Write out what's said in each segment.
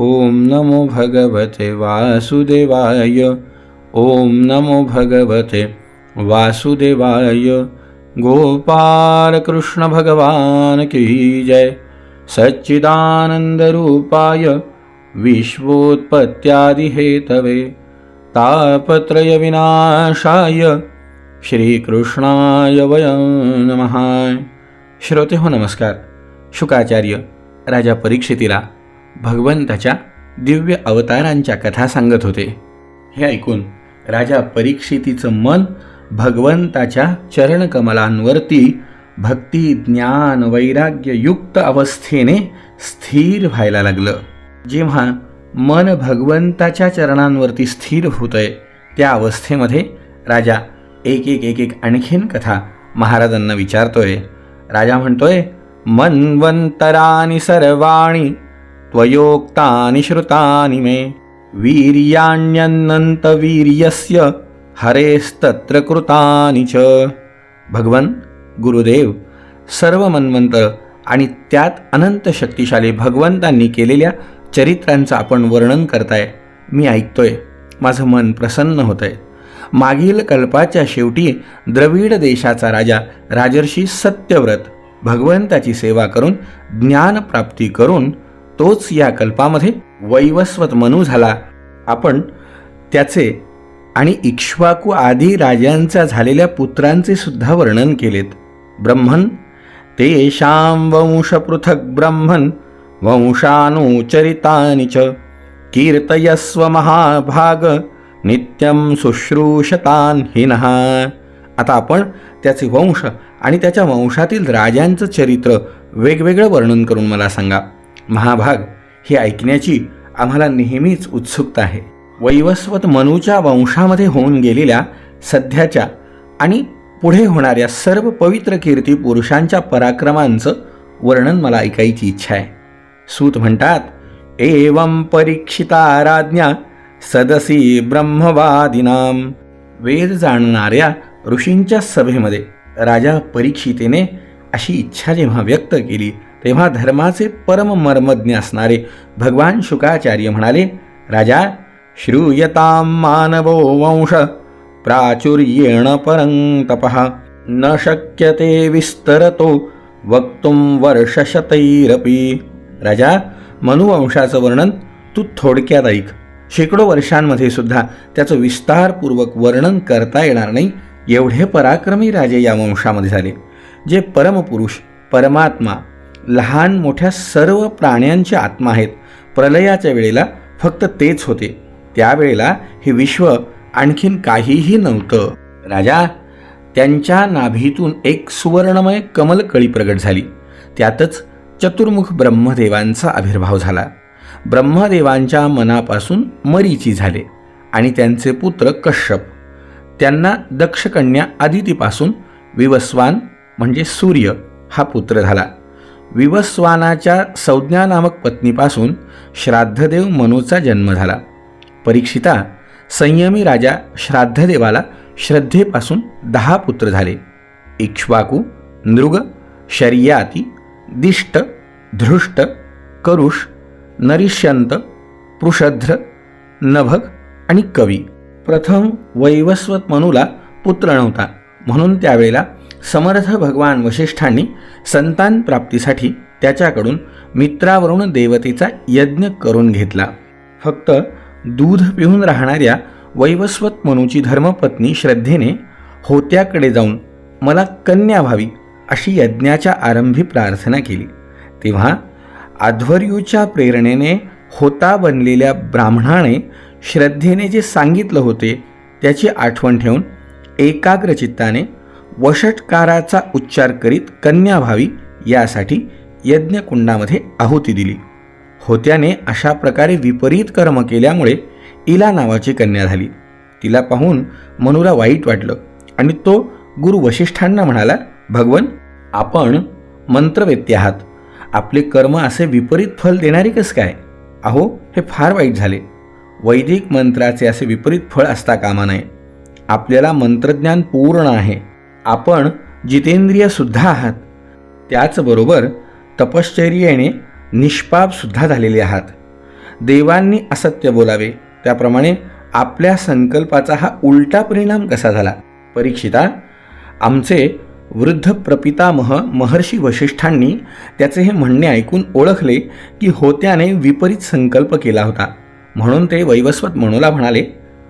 ओम नमो भगवते वासुदेवाय। ओम नमो भगवते वासुदेवाय। गोपाल कृष्ण भगवान की जय। सच्चिदानंद रूपाय विश्वोत्पत्त्यादिहेतवे। तापत्रय विनाशाय श्रीकृष्णाय वयं नमः। श्रोते हो नमस्कार। शुकाचार्य राजा परीक्षितीला भगवंताच्या दिव्य अवतारांच्या कथा सांगत होते. हे ऐकून राजा परीक्षितीचं मन भगवंताच्या चरणकमलांवरती भक्ती ज्ञान वैराग्ययुक्त अवस्थेने स्थिर व्हायला लागलं. जेव्हा मन भगवंताच्या चरणांवरती स्थिर होतंय त्या अवस्थेमध्ये राजा एक एक एक एक आणखीन कथा महाराजांना विचारतोय. राजा म्हणतोय मन्वंतरानि सर्वाणी त्वयोक्तानि श्रुतानि मे। वीर्याण्यनन्तवीर्यस्य हरेस्तत्र कृतानि च। भगवन गुरुदेव सर्व मन्वंत आणि त्यात अनंत शक्तिशाली भगवंतांनी केलेल्या चरित्रांचं आपण वर्णन करताय मी ऐकतोय माझं मन प्रसन्न होतंय. मागील कल्पाच्या शेवटी द्रविड देशाचा राजा राजर्षी सत्यव्रत भगवंताची सेवा करून ज्ञानप्राप्ती करून तोच या कल्पामध्ये वैवस्वत मनू झाला. आपण त्याचे आणि इक्ष्वाकू आदी राजांच्या झालेल्या पुत्रांचे सुद्धा वर्णन केलेत. ब्रह्मन तेषां वंश पृथक ब्रह्मन वंशानुचरितानि च कीर्तयस्व महाभाग नित्यम शुश्रूषतान हिनः। आता आपण त्याचे वंश आणि त्याच्या वंशातील राजांचं चरित्र वेगवेगळं वर्णन करून मला सांगा. महाभाग हे ऐकण्याची आम्हाला नेहमीच उत्सुकता आहे. वैवस्वत मनूच्या वंशामध्ये होऊन गेलेल्या सध्याच्या आणि पुढे होणाऱ्या सर्व पवित्र कीर्ती पुरुषांच्या पराक्रमांचं वर्णन मला ऐकायची इच्छा आहे. सूत म्हणतात एवं परीक्षिता राज्ञा सदसी ब्रह्मवादिनाम वेद जाणणाऱ्या ऋषींच्या सभेमध्ये राजा परीक्षितेने अशी इच्छा जेव्हा व्यक्त केली तेव्हा धर्माचे परम मर्मज्ञ असणारे भगवान शुकाचार्य म्हणाले राजा श्रूयतां मानवो वंश प्राचुर्येण परं तपः। न शक्यते विस्तरतो वक्तुं वर्षशतैरपी राजा मनुवंशाचं वर्णन तू थोडक्यात ऐक. शेकडो वर्षांमध्ये सुद्धा त्याचं विस्तारपूर्वक वर्णन करता येणार नाही. एवढे पराक्रमी राजे या वंशामध्ये झाले जे परमपुरुष परमात्मा लहान मोठ्या सर्व प्राण्यांचे आत्मा आहेत. प्रलयाच्या वेळेला फक्त तेच होते. त्यावेळेला हे विश्व आणखीन काहीही नव्हतं. राजा त्यांच्या नाभीतून एक सुवर्णमय कमलकळी प्रगट झाली. त्यातच चतुर्मुख ब्रह्मदेवांचा आविर्भाव झाला. ब्रह्मदेवांच्या मनापासून मरीची झाले आणि त्यांचे पुत्र कश्यप. त्यांना दक्षकन्या आदितीपासून विवस्वान म्हणजे सूर्य हा पुत्र झाला. विवस्वानाच्या संज्ञा नामक पत्नीपासून श्राद्धदेव मनूचा जन्म झाला. परीक्षिता संयमी राजा श्राद्धदेवाला श्रद्धेपासून दहा पुत्र झाले. इक्ष्वाकू नृग शर्याती दिष्ट धृष्ट करुष नरिष्यंत पृषध्र नभग आणि कवी. प्रथम वैवस्वत मनूला पुत्र नव्हता. म्हणून त्यावेळेला समर्थ भगवान वशिष्ठांनी संतान प्राप्तीसाठी त्याच्याकडून मित्रावरून देवतेचा यज्ञ करून घेतला. फक्त दूध पिऊन राहणाऱ्या वैवस्वत मनूची धर्मपत्नी श्रद्धेने होत्याकडे जाऊन मला कन्या व्हावी अशी यज्ञाच्या आरंभी प्रार्थना केली. तेव्हा आध्वर्यूच्या प्रेरणेने होता बनलेल्या ब्राह्मणाने श्रद्धेने जे सांगितलं होते त्याची आठवण ठेवून एकाग्रचित्ताने वषटकाराचा उच्चार करीत कन्या व्हावी यासाठी यज्ञकुंडामध्ये आहुती दिली. होत्याने अशा प्रकारे विपरीत कर्म केल्यामुळे इला नावाची कन्या झाली. तिला पाहून मनूला वाईट वाटलं आणि तो गुरु वशिष्ठांना म्हणाला भगवन आपण मंत्रवेत्ते आहात. आपले कर्म असे विपरीत फल देणारे कसं काय? अहो हे फार वाईट झाले. वैदिक मंत्राचे असे विपरीत फळ असता कामा नये. आपल्याला मंत्रज्ञान पूर्ण आहे. आपण जितेंद्रिय सुद्धा आहात. त्याचबरोबर तपश्चर्येने निष्पापसुद्धा झालेले आहात. देवांनी असत्य बोलावे त्याप्रमाणे आपल्या संकल्पाचा हा उलटा परिणाम कसा झाला? परीक्षिता आमचे वृद्ध प्रपितामह महर्षी वशिष्ठांनी त्याचे हे म्हणणे ऐकून ओळखले की होत्याने विपरीत संकल्प केला होता. म्हणून ते वैवस्वत मनोला म्हणाले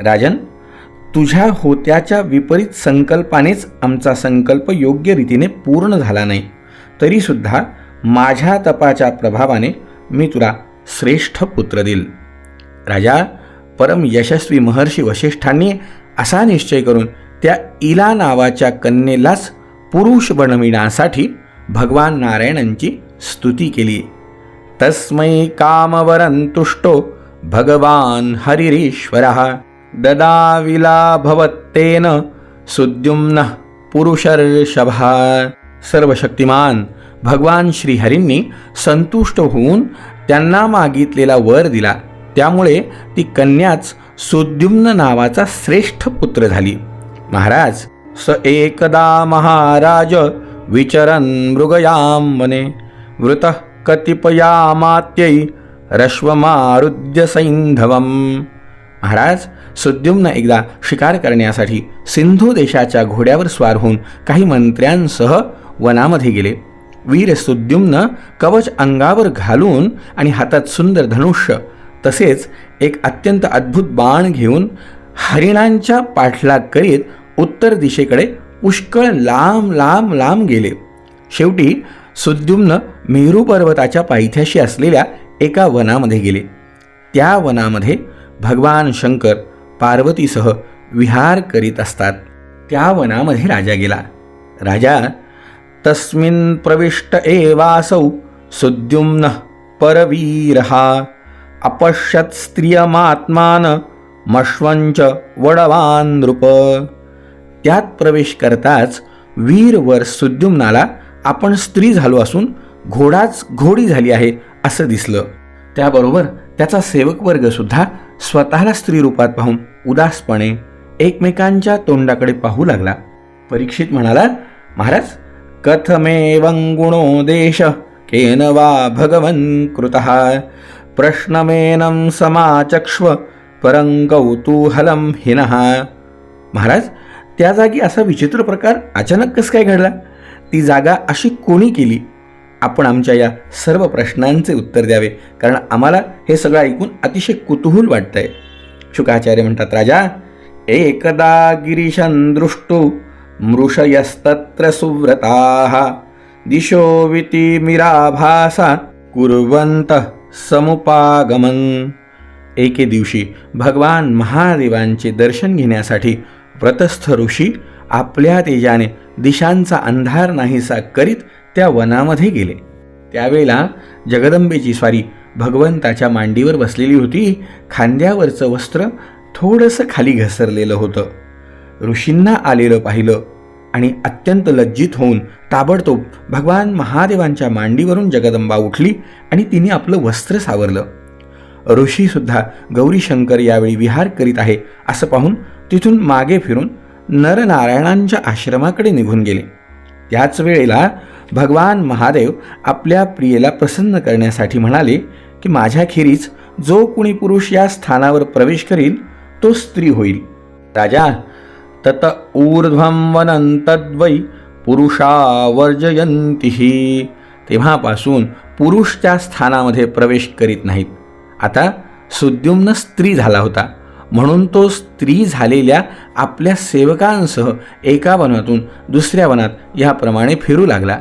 राजन तुझ्या होत्याच्या विपरीत संकल्पानेच आमचा संकल्प योग्य रीतीने पूर्ण झाला नाही. तरीसुद्धा माझ्या तपाच्या प्रभावाने मी तुला श्रेष्ठ पुत्र देईल. राजा परम यशस्वी महर्षी वशिष्ठांनी असा निश्चय करून त्या इला नावाच्या कन्येलाच पुरुष बनविण्यासाठी भगवान नारायणांची स्तुती केली. तस्मै कामवरंतुष्टो भगवान हरिरीश्वर. ददाविला भवत्तेन सुद्युम्न पुरुषर्षभा। सर्वशक्तिमान। भगवान श्रीहरींनी संतुष्ट होऊन त्यांना मागितलेला वर दिला. त्यामुळे ती कन्याच सुद्युम्न नावाचा श्रेष्ठ पुत्र झाली. महाराज स एकदा महाराज विचरन् मृगयां वने। वृत कतिपयामात्यै रश्वमारुद्य सैंधवम महाराज सुद्युम्न एकदा शिकार करण्यासाठी सिंधू देशाच्या घोड्यावर स्वार होऊन काही मंत्र्यांसह वनामध्ये गेले. वीर सुद्युम्न कवच अंगावर घालून आणि हातात सुंदर धनुष्य तसेच एक अत्यंत अद्भुत बाण घेऊन हरिणांच्या पाठलाग करीत उत्तर दिशेकडे पुष्कळ लांब लांब लांब गेले. शेवटी सुद्युम्न मेरू पर्वताच्या पायथ्याशी असलेल्या एका वनामध्ये गेले. त्या वनामध्ये भगवान शंकर पार्वतीसह विहार करीत असतात. त्या वनामध्ये राजा गेला. राजा तस्मिन् प्रविष्ट एवासौ सुद्युम्न परवीरहा अपश्यत स्त्रियमात्मान मश्वंच वडवान नृप. त्यात प्रवेश करताच वीरवर सुद्युम्नाला आपण स्त्री झालो असून घोडाच घोडी झाली आहे असं दिसलं. त्याबरोबर त्याचा सेवक वर्ग सुद्धा स्वतःला स्त्री रूपात पाहून उदासपणे एकमेकांच्या तोंडाकडे पाहू लागला. परीक्षित म्हणाला महाराज कथमेवंगुणो देश केन वा भगवन् कृतः प्रश्नमेनं समाचक्ष्व परं कौतूहलं हिनः. महाराज त्या जागी असा विचित्र प्रकार अचानक कसं काय घडला? ती जागा अशी कोणी केली? आपण आमच्या या सर्व प्रश्नांचे उत्तर द्यावे. कारण आम्हाला हे सगळं ऐकून अतिशय कुतूहल वाटतंय. शुकाचार्य म्हणतात राजा एकदा गिरीशन दृष्टो मृषयस्तत्र सुव्रताः। दिशो मिराभासा कुर्वंत समुपागमन। एके दिवशी भगवान महादेवांचे दर्शन घेण्यासाठी व्रतस्थ ऋषी आपल्या तेजाने दिशांचा अंधार नाहीसा करीत त्या वनामध्ये गेले. त्यावेळेला जगदंबेची स्वारी भगवंताच्या मांडीवर बसलेली होती. खांद्यावरचं वस्त्र थोडंसं खाली घसरलेलं होतं. ऋषींना आलेलं पाहिलं आणि अत्यंत लज्जित होऊन ताबडतोब भगवान महादेवांच्या मांडीवरून जगदंबा उठली आणि तिने आपलं वस्त्र सावरलं. ऋषीसुद्धा गौरीशंकर यावेळी विहार करीत आहे असं पाहून तिथून मागे फिरून नरनारायणांच्या आश्रमाकडे निघून गेले. त्याच वेळेला भगवान महादेव आपल्या प्रियेला प्रसन्न करण्यासाठी म्हणाले की माझ्याखेरीज जो कुणी पुरुष या स्थानावर प्रवेश करील तो स्त्री होईल. राजा तत ऊर्ध्वं वनंतद्वै पुरुषावर्जयंतीही तेव्हापासून पुरुष त्या स्थानामध्ये प्रवेश करीत नाहीत. आता सुद्युम्न स्त्री झाला होता. म्हणून तो स्त्री झालेल्या आपल्या सेवकांसह एका वनातून दुसऱ्या वनात याप्रमाणे फिरू लागला.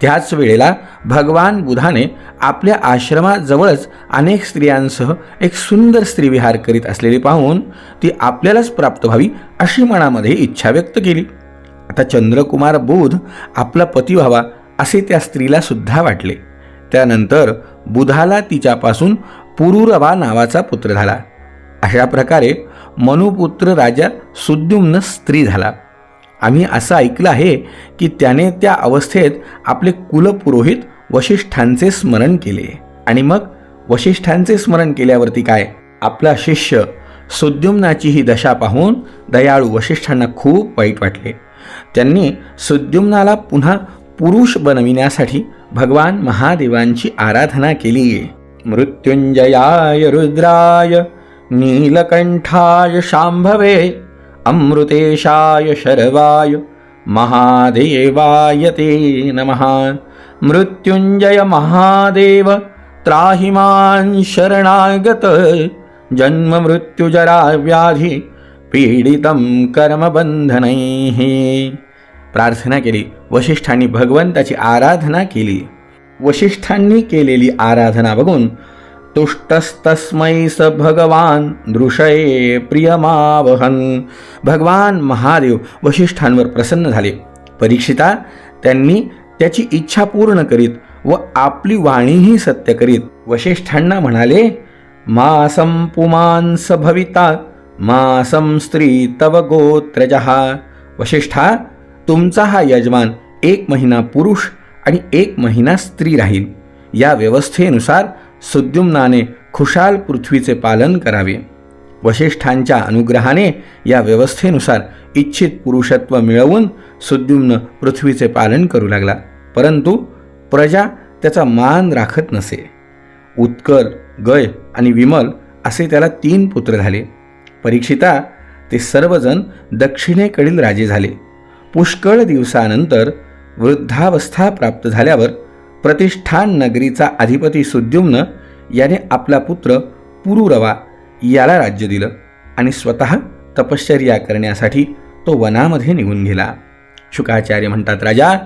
त्याच वेळेला भगवान बुधाने आपल्या आश्रमाजवळच अनेक स्त्रियांसह एक सुंदर स्त्री विहार करीत असलेली पाहून ती आपल्यालाच प्राप्त व्हावी अशी मनामध्ये इच्छा व्यक्त केली. आता चंद्रकुमार बुध आपला पती व्हावा असे त्या स्त्रीला सुद्धा वाटले. त्यानंतर बुधाला तिच्यापासून पुरुरवा नावाचा पुत्र झाला. अशा प्रकारे मनुपुत्र राजा सुद्युम्न स्त्री झाला. आम्ही असं ऐकलं आहे की त्याने त्या अवस्थेत आपले कुलपुरोहित वशिष्ठांचे स्मरण केले. आणि मग वशिष्ठांचे स्मरण केल्यावरती काय? आपला शिष्य सुद्युम्नाची ही दशा पाहून दयाळू वशिष्ठांना खूप वाईट वाटले. त्यांनी सुद्युम्नाला पुन्हा पुरुष बनविण्यासाठी भगवान महादेवांची आराधना केली मृत्युंजयाय रुद्राय नीलकंठाय शांभवे अमृतेशाय शर्वाय महादेवाय ते नमः। मृत्युंजय महादेव त्राहि मां शरणागत जन्म मृत्युजरा व्याधी पीडितं कर्मबंधनैः प्रार्थना केली वशिष्ठांनी भगवंताची आराधना केली। वशिष्ठांनी केलेली आराधना बघून तुष्टस्तस्मै स भगवान दृषये प्रियमावहन। भगवान महादेव वशिष्ठांवर प्रसन्न झाले. परीक्षिता त्यांनी त्याची इच्छा पूर्ण करीत व आपली वाणीही सत्य करीत वशिष्ठांना म्हणाले मासं पुमांस भविता मासं स्त्री तव गोत्रजहा वशिष्ठा तुमचा हा यजमान एक महिना पुरुष आणि एक महिना स्त्री राहील. या व्यवस्थेनुसार सुद्युम्नाने खुशाल पृथ्वीचे पालन करावे. वशिष्ठांच्या अनुग्रहाने या व्यवस्थेनुसार इच्छित पुरुषत्व मिळवून सुद्युम्न पृथ्वीचे पालन करू लागला. परंतु प्रजा त्याचा मान राखत नसे. उत्कर गय आणि विमल असे त्याला तीन पुत्र झाले. परीक्षिता ते सर्वजण दक्षिणेकडील राजे झाले. पुष्कळ दिवसानंतर वृद्धावस्था प्राप्त झाल्यावर प्रतिष्ठान नगरीचा अधिपती सुद्युम्न याने आपला पुत्र पुरुरवा याला राज्य दिलं आणि स्वतः तपश्चर्या करण्यासाठी तो वनामध्ये निघून गेला. शुकाचार्य म्हणतात राजा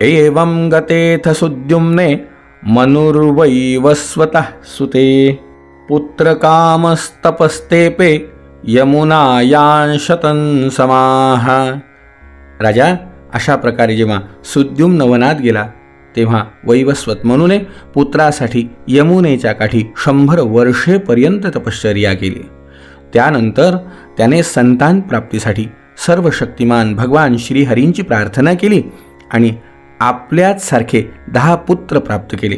एवं गतेथ सुद्युम्ने मनुर्वैवस्वतः सुते। पुत्रकामस्तपस्तेपे यमुनायांशतन समाह। राजा अशा प्रकारे जेव्हा सुद्युम्न वनात गेला तेव्हा वैवस्वत म्हणूने पुत्रासाठी यमुनेच्या काठी शंभर वर्षेपर्यंत तपश्चर्या केली. त्यानंतर त्याने संतान प्राप्तीसाठी सर्व शक्तिमान भगवान श्रीहरींची प्रार्थना केली आणि आपल्याच सारखे दहा पुत्र प्राप्त केले.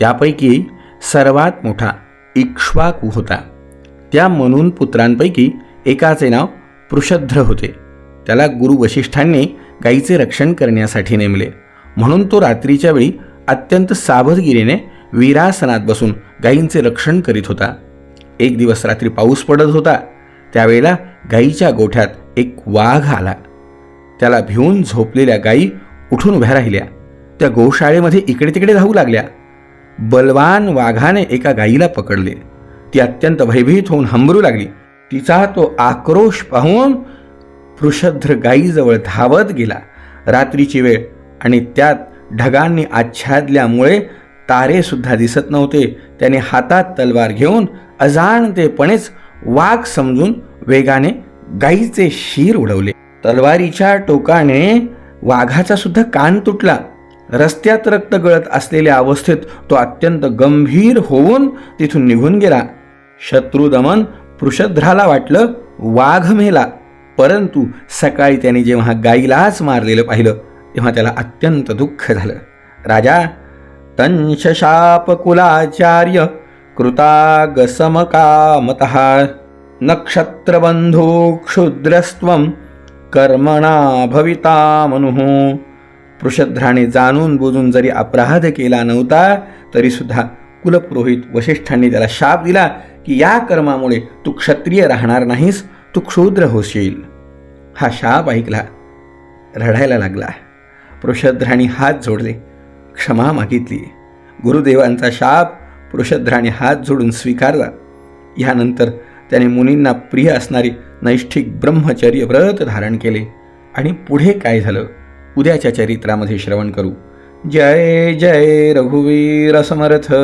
त्यापैकी सर्वात मोठा इक्ष्वाकू होता. त्या म्हणून पुत्रांपैकी एकाचे नाव पृषध्र होते. त्याला गुरु वशिष्ठांनी गायीचे रक्षण करण्यासाठी नेमले. म्हणून तो रात्रीच्या वेळी अत्यंत सावधगिरीने वीरासनात बसून गायींचे रक्षण करीत होता. एक दिवस रात्री पाऊस पडत होता. त्यावेळेला गायीच्या गोठ्यात एक वाघ आला. त्याला भिवून झोपलेल्या गायी उठून उभ्या राहिल्या. त्या गोशाळेमध्ये इकडे तिकडे धावू लागल्या. बलवान वाघाने एका गायीला पकडले. ती अत्यंत भयभीत होऊन हंबरू लागली. तिचा तो आक्रोश पाहून पृषध्र गायीजवळ धावत गेला. रात्रीची वेळ आणि त्यात ढगांनी आच्छादल्यामुळे तारेसुद्धा दिसत नव्हते. त्याने हातात तलवार घेऊन अजाणतेपणेच वाघ समजून वेगाने गाईचे शीर उडवले. तलवारीच्या टोकाने वाघाचा सुद्धा कान तुटला. रस्त्यात रक्त गळत असलेल्या अवस्थेत तो अत्यंत गंभीर होऊन तिथून निघून गेला. शत्रुदमन पृषध्राला वाटलं वाघ मेला परंतु सकाळी त्याने जेव्हा गाईलाच मारलेलं पाहिलं तेव्हा त्याला अत्यंत दुःख झालं. राजा तंशशापकुलाचार्य कृतागसमकामत नक्षत्रबंधू क्षुद्रस्त्वं कर्मणा भविता मनुः। पृषध्राने जाणून बुजून जरी अपराध केला नव्हता तरीसुद्धा कुलपुरोहित वशिष्ठांनी त्याला शाप दिला की या कर्मामुळे तू क्षत्रिय राहणार नाहीस तू क्षुद्र होशील. हा शाप ऐकला रडायला लागला. पृषध्राने हात जोडले क्षमा मागितली. गुरुदेवांचा शाप पृषध्राने हात जोडून स्वीकारला. यानंतर त्याने मुनींना प्रिय असणारी नैष्ठिक ब्रह्मचर्य व्रत धारण केले आणि पुढे काय झालं? उद्याच्या चरित्रामध्ये श्रवण करू. जय जय रघुवीर समर्थ.